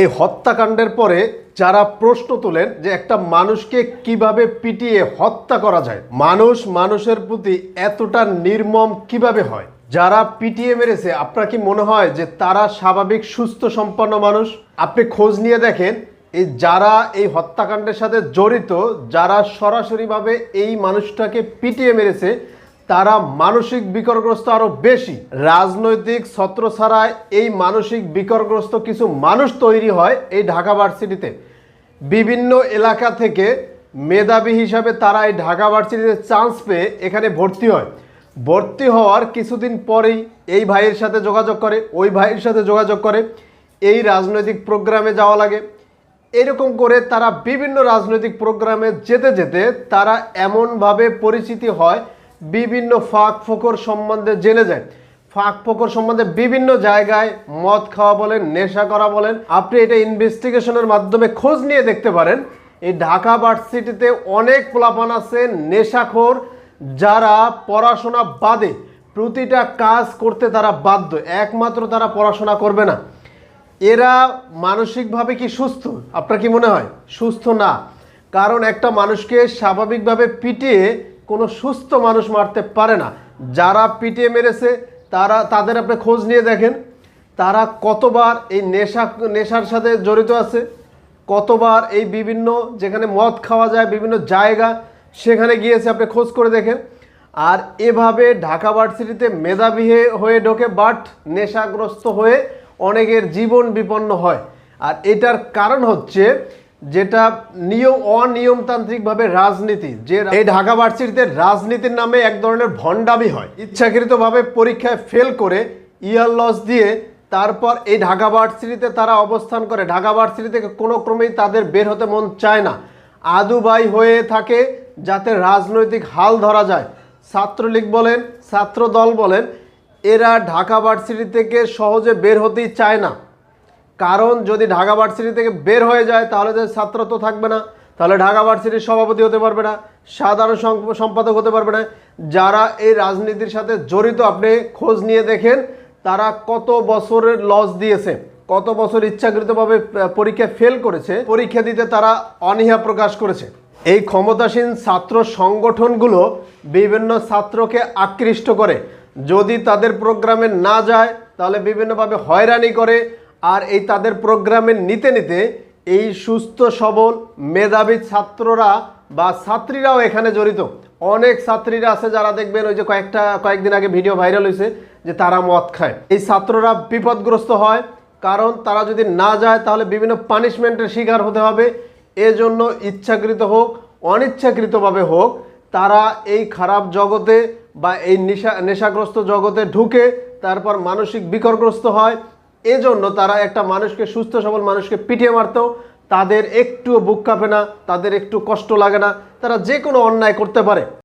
এই হত্যাকাণ্ডের পরে যারা প্রশ্ন তোলেন যে একটা মানুষকে কীভাবে পিটিয়ে হত্যা করা যায়, মানুষ মানুষের প্রতি এতটা নির্মম কীভাবে হয়? যারা পিটিয়ে মেরেছে, আপনার কি মনে হয় যে তারা স্বাভাবিক, সুস্থ, সম্পন্ন মানুষ? আপনি খোঁজ নিয়ে দেখেন, এই যারা এই হত্যাকাণ্ডের সাথে জড়িত, যারা সরাসরিভাবে এই মানুষটাকে পিটিয়ে মেরেছে তারা মানসিক বিকরগ্রস্ত আরও বেশি। রাজনৈতিক ছত্র ছাড়ায় এই মানসিক বিকরগ্রস্ত কিছু মানুষ তৈরি হয় এই ঢাকা ভার্সিটিতে। বিভিন্ন এলাকা থেকে মেধাবী হিসাবে তারা এই ঢাকা ভার্সিটিতে চান্স পেয়ে এখানে ভর্তি হয়। ভর্তি হওয়ার কিছুদিন পরেই এই ভাইয়ের সাথে যোগাযোগ করে, ওই ভাইয়ের সাথে যোগাযোগ করে, এই রাজনৈতিক প্রোগ্রামে যাওয়া লাগে। এরকম করে তারা বিভিন্ন রাজনৈতিক প্রোগ্রামে যেতে যেতে তারা এমনভাবে পরিচিতি হয় বিভিন্ন ফাঁক ফোকর সম্বন্ধে জেনে যায়। ফাঁক ফোকর সম্বন্ধে বিভিন্ন জায়গায় মদ খাওয়া বলেন, নেশা করা বলেন, আপনি এটা ইনভেস্টিগেশনের মাধ্যমে খোঁজ নিয়ে দেখতে পারেন। এই ঢাকা ভার্সিটিতে অনেক পোলাপান আছে, নেশাখোর, যারা পড়াশোনা বাদে প্রতিটা কাজ করতে তারা বাধ্য, একমাত্র তারা পড়াশোনা করবে না। এরা মানসিকভাবে কি সুস্থ? আপনার কি মনে হয়? সুস্থ না। কারণ একটা মানুষকে স্বাভাবিকভাবে পিটিয়ে কোনো সুস্থ মানুষ মারতে পারে না। যারা পিটিয়ে মেরেছে, তারা, তাদের আপনি খোঁজ নিয়ে দেখেন। তারা কতবার এই নেশা, নেশার সাথে জড়িত আছে, কতবার এই বিভিন্ন যেখানে মদ খাওয়া যায়, বিভিন্ন জায়গা, সেখানে গিয়েছে, আপনি খোঁজ করে দেখেন। আর এভাবে ঢাকা ভার্সিটিতে মেধাবী হয়ে- হয়ে ঢোকে, বাট নেশাগ্রস্ত হয়ে অনেকের জীবন বিপন্ন হয়। আর এটার কারণ হচ্ছে যেটা নিয়ম, অনিয়মতান্ত্রিকভাবে রাজনীতি, যে এই ঢাকা ভার্সিটিতে রাজনীতির নামে এক ধরনের ভণ্ডামি হয়। ইচ্ছাকৃতভাবে পরীক্ষায় ফেল করে ইয়ার লস দিয়ে তারপর এই ঢাকা ভার্সিটিতে তারা অবস্থান করে। ঢাকা ভার্সিটি থেকে কোনো ক্রমেই তাদের বের হতে মন চায় না। আদুবাই হয়ে থাকে যাতে রাজনৈতিক হাল ধরা যায়। ছাত্রলীগ বলেন ছাত্র দল বলেন, এরা ঢাকা ভার্সিটি থেকে সহজে বের হতেই চায় না। কারণ যদি ঢাকা ভার্সিটি থেকে বের হয়ে যায়, তাহলে যে ছাত্র তো থাকবে না। তাহলে ঢাকা ভার্সিটির সভাপতি হতে পারবে না, সাধারণ সম্পাদক হতে পারবে না। যারা এই রাজনীতির সাথে জড়িত, আপনি খোঁজ নিয়ে দেখেন, তারা কত বছরের লস দিয়েছে, কত বছর ইচ্ছাকৃতভাবে পরীক্ষা ফেল করেছে, পরীক্ষা দিতে তারা অনীহা প্রকাশ করেছে। এই ক্ষমতাসীন ছাত্র সংগঠনগুলো বিভিন্ন ছাত্রকে আকৃষ্ট করে। যদি তাদের প্রোগ্রামে না যায়, তাহলে বিভিন্নভাবে হয়রানি করে আর এই তাদের প্রোগ্রামে নিতে নিতে এই সুস্থ সবল মেধাবী ছাত্ররা বা ছাত্রীরাও এখানে জড়িত। অনেক ছাত্রীরা আছে যারা দেখবেন ওই যে কয়েকটা, কয়েকদিন আগে ভিডিও ভাইরাল হয়েছে যে তারা মদ খায়। এই ছাত্ররা বিপদগ্রস্ত হয় কারণ তারা যদি না যায় তাহলে বিভিন্ন পানিশমেন্টের শিকার হতে হবে। এজন্য ইচ্ছাকৃত হোক, অনিচ্ছাকৃতভাবে হোক, তারা এই খারাপ জগতে বা এই নেশা, নেশাগ্রস্ত জগতে ঢুকে তারপর মানসিক বিকরগ্রস্ত হয়। এজন্য তারা একটা মানুষকে, সুস্থ সবল মানুষকে পিটিয়ে মারতেও তাদের একটুও বুক কাঁপে না, তাদের একটু কষ্ট লাগে না। তারা যে কোনো অন্যায় করতে পারে।